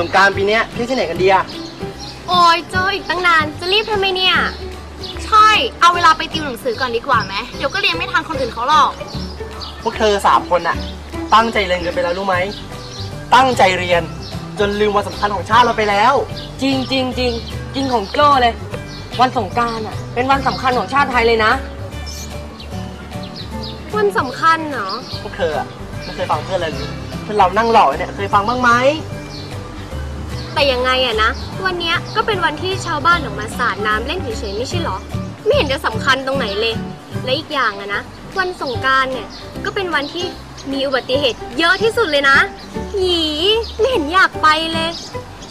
สงกรารปีเนี้ยเที่ยวที่ไหนกันดีอะโอ้ยเจออีกตั้งนาน จะรีบทำไมเนี่ย ใช่ เอาเวลาไปติวหนังสือก่อนดีกว่าไหมเดี๋ยวก็เรียนไม่ทันคนอื่นเขาหรอก พวกเธอสามคนอะตั้งใจเรียนกันไปแล้วรู้ไหม ตั้งใจเรียนจนลืมวันสำคัญของชาติเราไปแล้ว จริงจริงจริงจริงของโจ้เลย วันสงกรารอะ เป็นวันสำคัญของชาติไทยเลยนะ วันสำคัญเนาะพวกเธออะไม่เคยฟังเพื่อนเลยหรือเพื่อนเรานั่งหล่อเนี่ยเคยฟังบ้างไหม แต่ยังไงอะนะ วันเนี้ยก็เป็นวันที่ชาวบ้านออกมาสาดน้ำเล่นเฉยๆไม่ใช่เหรอ ไม่เห็นจะสำคัญตรงไหนเลย และอีกอย่างอะนะ วันสงกรารเนี่ยก็เป็นวันที่มีอุบัติเหตุเยอะที่สุดเลยนะหยีไม่เห็นอยากไปเลย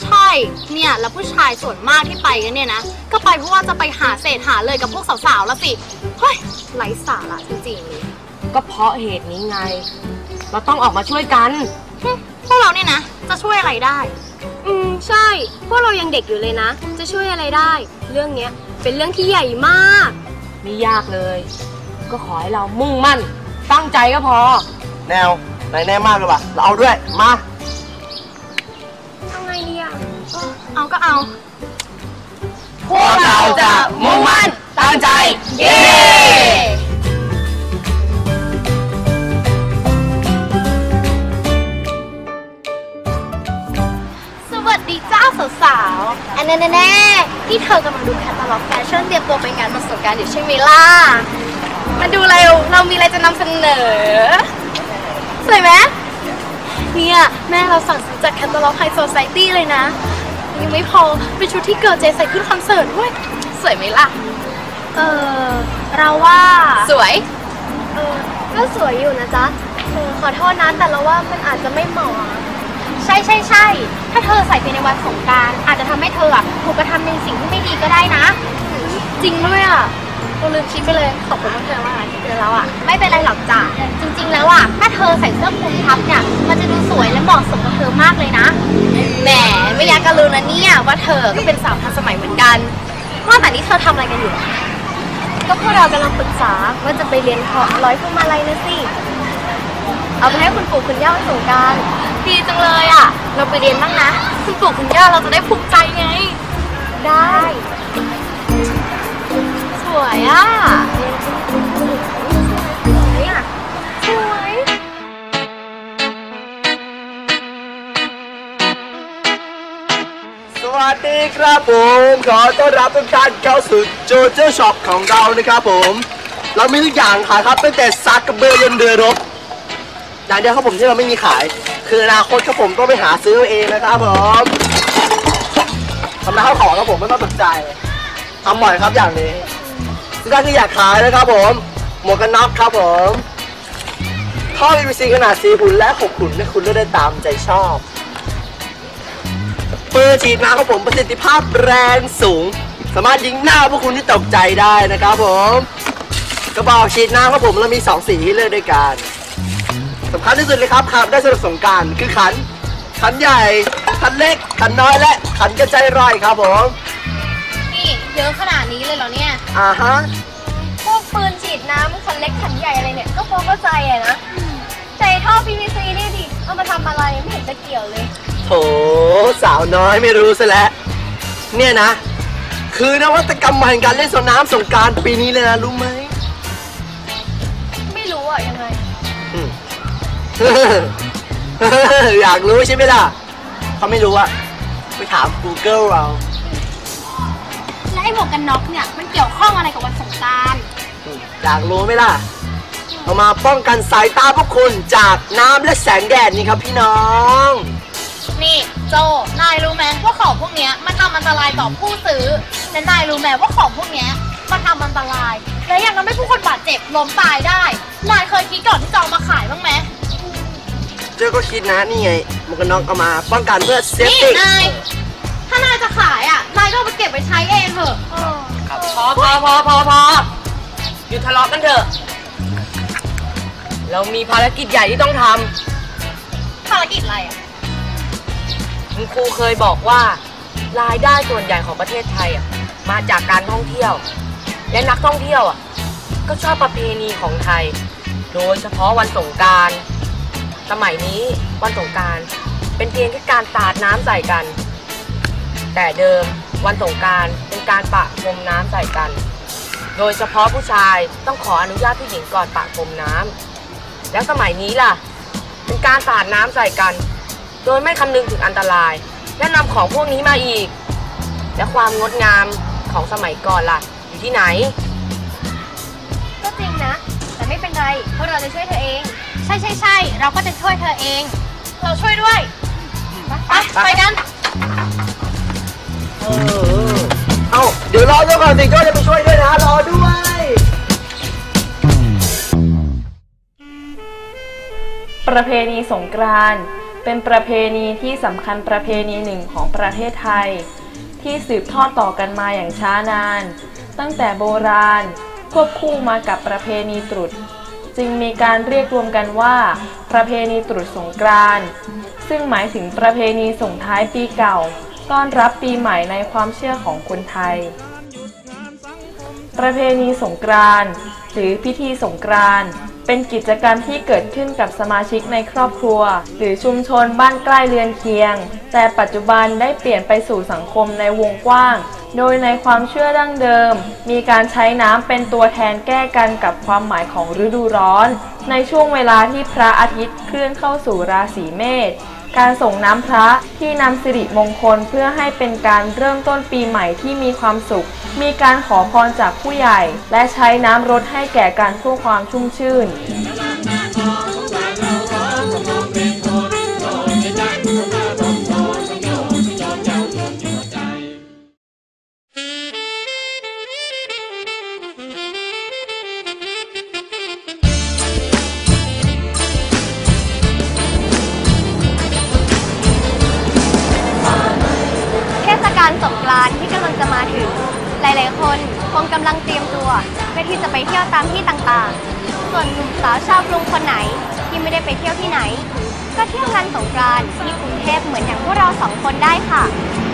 ใช่ เนี่ยแล้วผู้ชายส่วนมากที่ไปกันเนี่ยนะ ก็ไปเพราะว่าจะไปหาเศษหาเลยกับพวกสาวๆละสิ เฮ้ยไร้สาระจริงๆเลยก็เพราะเหตุนี้ไง เราต้องออกมาช่วยกันฮึพวกเราเนี่ยนะ จะช่วยอะไรได้ อืมใช่ พวกเรายังเด็กอยู่เลยนะ จะช่วยอะไรได้ เรื่องเนี้ยเป็นเรื่องที่ใหญ่มาก ไม่ยากเลย ก็ขอให้เรามุ่งมั่น ตั้งใจก็พอ แนวไหนแน่มากเลยว่ะเราเอาด้วย มาเอาไงดีอะเอาก็เอา พวกเราจะ ๆอันแน่แน่ๆนี่เธอกำลังดูแคตตาล็อกแฟชั่นเตรียมตัวไปงานประสบการณ์อยู่ใช่ไหมล่ะ มาดูเร็วเรามีอะไรจะนำเสนอ สวยไหมเนี่ย แม่เราสั่งซื้อจากแคตตาล็อกไฮโซไซตี้เลยนะ ยังไม่พอ เป็นชุดที่เกิร์ลเจใส่ขึ้นคอนเสิร์ตด้วย สวยไหมล่ะ เออ เราว่า สวย เออ ก็สวยอยู่นะจ๊ะเออขอโทษนะแต่เราว่ามันอาจจะไม่เหมาะ ช่ใช่ใช่ถ้าเธอใส่ไปในวันสงกราร อาจจะทำให้เธออะถูกกระทำในสิ่งที่ไม่ดีก็ได้นะ จริงด้วยอะเราลืมคิดไปเลย ขอบคุณมากเลยว่าที่เตือนเราอะ ไม่เป็นไรหรอกจ้ะจริงๆแล้วอะ ถ้าเธอใส่เสื้อคลุมทับเนี่ย มันจะดูสวยและเหมาะสมกับเธอมากเลยนะ แหมไม่อยากกระลืมนะเนี่ยว่าเธอก็เป็นสาวทันสมัยเหมือนกันว่าแต่นี้เธอทำอะไรกันอยู่ ก็พวกเรากำลังปรึกษาว่าจะไปเรียนเพาะร้อยพวงมาลัยนะสิ เอาไปให้คุณปู่คุณย่าวันสงกรารดีจังเลยอะ เราไปเรียนบ้างนะ คุณปู่คุณย่าเราจะได้ภูมิใจไง ได้ สวยอะเนี่ยสวย สวัสดีครับผม ขอต้อนรับทุกท่านเข้าสู่โจโจ้ช็อปของเรานะครับผม เรามีทุกอย่างขายครับตั้งแต่ซักกระเบือยันเรือรบ อย่างเดียวครับผมที่เราไม่มีขาย คืออนาคตครับผมต้องไปหาซื้อเองนะครับผมทำร้านข้าวของครับผมไม่ต้องสนใจทำบ่อยครับอย่างนี้ทุกท่านที่อยากขายนะครับผมหมวกกันน็อกครับผมท่อ PVC ขนาด4หุ่นและ6หุ่นให้คุณเลือกได้ตามใจชอบปืนฉีดน้ำครับผมประสิทธิภาพแรงสูง สามารถยิงหน้าพวกคุณที่ตกใจได้นะครับผม กระบอกฉีดน้ำครับผมเรามี 2 สีให้เลือกด้วยกัน สำคัญที่สุดเลยครับขับได้สำหรับสงกรารคือขัน ขันใหญ่ ขันเล็ก ขันน้อยและขันกระจายร่อยครับผมนี่เยอะขนาดนี้เลยเหรอเนี่ย อ่าฮะ พวกปืนฉีดน้ำคันเล็กขันใหญ่อะไรเนี่ย ก็พอเข้าใจอะนะ ใจท่อ PVC นี่ดิ เอามาทำอะไรไม่เห็นจะเกี่ยวเลย โถสาวน้อยไม่รู้ซะแล้ว เนี่ยนะ คือนวัตกรรมใหม่การเล่นสนน้ำสงกรารปีนี้เลยนะรู้ไหมไม่ อยากรู้ใช่ไหมล่ะ เขาไม่รู้อะไปถาม Google เรา และไอ้หมวกกันน็อกเนี่ย มันเกี่ยวข้องอะไรกับวันสงกรารอืมอยากรู้ไหมล่ะ เอามาป้องกันสายตาพวกคุณจากน้ำและแสงแดดนี่ครับพี่น้อง นี่โจ นายรู้ไหมว่าของพวกเนี้ยมันทำอันตรายต่อผู้ซื้อ และนายรู้ไหมว่าของพวกเนี้ยมันทำอันตราย และยังทำให้ผู้คนบาดเจ็บล้มตายได้ นายเคยคิดก่อนที่จะเอามาขายบ้างไหม เจ้าก็คิดนะนี่ไงหมวกกันน็อกเอามาป้องกันเพื่อเซฟนี่ตี้นายถ้านายจะขายอะนายก็เอาไปเก็บไปใช้เองเถอะพอพอพอพอพอหยุดทะเลาะกันเถอะ เรามีภารกิจใหญ่ที่ต้องทภารกิจอะไรอะำคุณครูเคยบอกว่ารายได้ส่วนใหญ่ของประเทศไทยอะมาจากการท่องเที่ยว และนักท่องเที่ยวอะก็ชอบประเพณีของไทย โดยเฉพาะวันสงกราร สมัยนี้วันสงการเป็นเพียงแค่การสาดน้ำใส่กัน แต่เดิมวันสงการเป็นการปะพรมน้ำใส่กัน โดยเฉพาะผู้ชายต้องขออนุญาตผู้หญิงก่อนปะพรมน้ำแล้วสมัยนี้ล่ะ เป็นการสาดน้ำใส่กัน โดยไม่คำนึงถึงอันตราย และนำของพวกนี้มาอีก และความงดงามของสมัยก่อนล่ะ อยู่ที่ไหน ก็จริงนะ แต่ไม่เป็นไรเพราะเราจะช่วยเธอเอง ช่ใช่ใช่เราก็จะช่วยเธอเอง เราช่วยด้วย ไปไปกันเออเอ้าเดี๋ยวรอเจ้าก่อนสิโจ้จะไปช่วยด้วยนะรอด้วยประเพณีสงกรานต์เป็นประเพณีที่สำคัญประเพณีหนึ่งของประเทศไทย ที่สืบทอดต่อกันมาอย่างช้านาน ตั้งแต่โบราณควบคู่มากับประเพณีตรุษ จึงมีการเรียกรวมกันว่า ประเพณีตรุษสงกรานต์ซึ่งหมายถึงประเพณีส่งท้ายปีเก่า ต้อนรับปีใหม่ในความเชื่อของคนไทย ประเพณีสงกรานต์หรือพิธีสงกรานต์เป็นกิจกรรมที่เกิดขึ้นกับสมาชิกในครอบครัว หรือชุมชนบ้านใกล้เรือนเคียง แต่ปัจจุบันได้เปลี่ยนไปสู่สังคมในวงกว้าง โดยในความเชื่อดั้งเดิม มีการใช้น้ำเป็นตัวแทนแก้กันกับความหมายของฤดูร้อน ในช่วงเวลาที่พระอาทิตย์เคลื่อนเข้าสู่ราศีเมษการส่งน้ำพระที่นำสิริมงคลเพื่อให้เป็นการเริ่มต้นปีใหม่ที่มีความสุข มีการขอพรจากผู้ใหญ่ และใช้น้ำรดให้แก่การเพื่อความชุ่มชื่น หลายๆ คนคงกำลังเตรียมตัว เพื่อที่จะไปเที่ยวตามที่ต่างๆ ส่วนหนุ่มสาวชาวกรุงคนไหนที่ไม่ได้ไปเที่ยวที่ไหน ก็เที่ยวงานสงกรานต์ที่กรุงเทพเหมือนอย่างพวกเราสองคนได้ค่ะ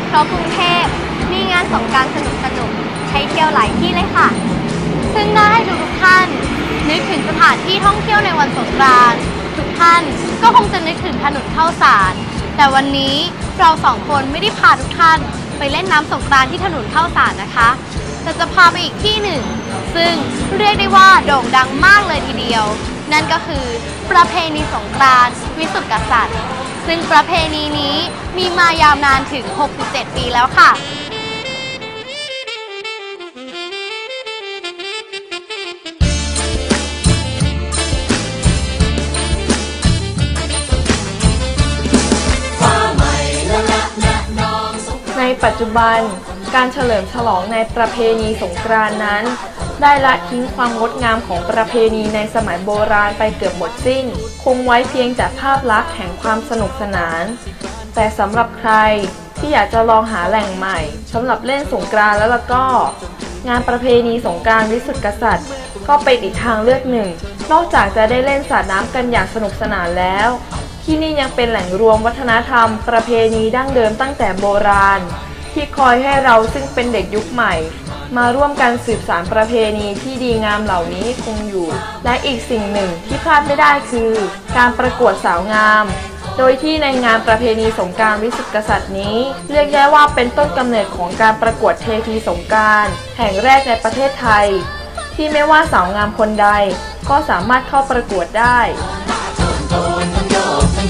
เพราะกรุงเทพมีงานสงกรานต์สนุกๆให้เที่ยวหลายที่เลยค่ะ ซึ่งน่าให้ทุกท่านนึกถึงสถานที่ท่องเที่ยวในวันสงกรานต์ทุกท่านก็คงจะนึกถึงถนนข้าวสาร แต่วันนี้เราสองคนไม่ได้พาทุกท่าน ไปเล่นน้ำสงกรานต์ที่ถนนเข้าสารนะคะ แต่จะพาไปอีกที่หนึ่ง ซึ่งเรียกได้ว่าโด่งดังมากเลยทีเดียว นั่นก็คือประเพณีสงกรานต์วิสุทธิกษัตริย์ ซึ่งประเพณีนี้มีมายาวนานถึง 67 ปีแล้วค่ะ ปัจจุบัน การเฉลิมฉลองในประเพณีสงกรานต์นั้น ได้ละทิ้งความงดงามของประเพณีในสมัยโบราณไปเกือบหมดสิ้น คงไว้เพียงแต่ภาพลักษณ์แห่งความสนุกสนาน แต่สำหรับใครที่อยากจะลองหาแหล่งใหม่สำหรับเล่นสงกรานต์แล้วล่ะก็ งานประเพณีสงกรานต์วิสุทธิกษัตริย์ ก็เป็นอีกทางเลือกหนึ่ง นอกจากจะได้เล่นสาดน้ำกันอย่างสนุกสนานแล้ว ที่นี่ยังเป็นแหล่งรวมวัฒนธรรม ประเพณีดั้งเดิมตั้งแต่โบราณ ที่คอยให้เราซึ่งเป็นเด็กยุคใหม่ มาร่วมกันสืบสานประเพณีที่ดีงามเหล่านี้คงอยู่ และอีกสิ่งหนึ่งที่พลาดไม่ได้คือ การประกวดสาวงาม โดยที่ในงานประเพณีสงกรารวิสุทธิกษัตริย์นี้ เรียกได้ว่าเป็นต้นกำเนิดของการประกวดเทพีสงกรารแห่งแรกในประเทศไทย ที่ไม่ว่าสาวงามคนใด ก็สามารถเข้าประกวดได้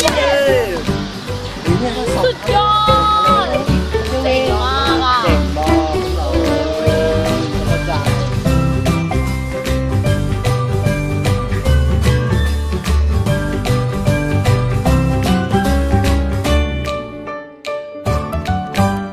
เย้หรือเนี่ยถ้าสอง สุดยอ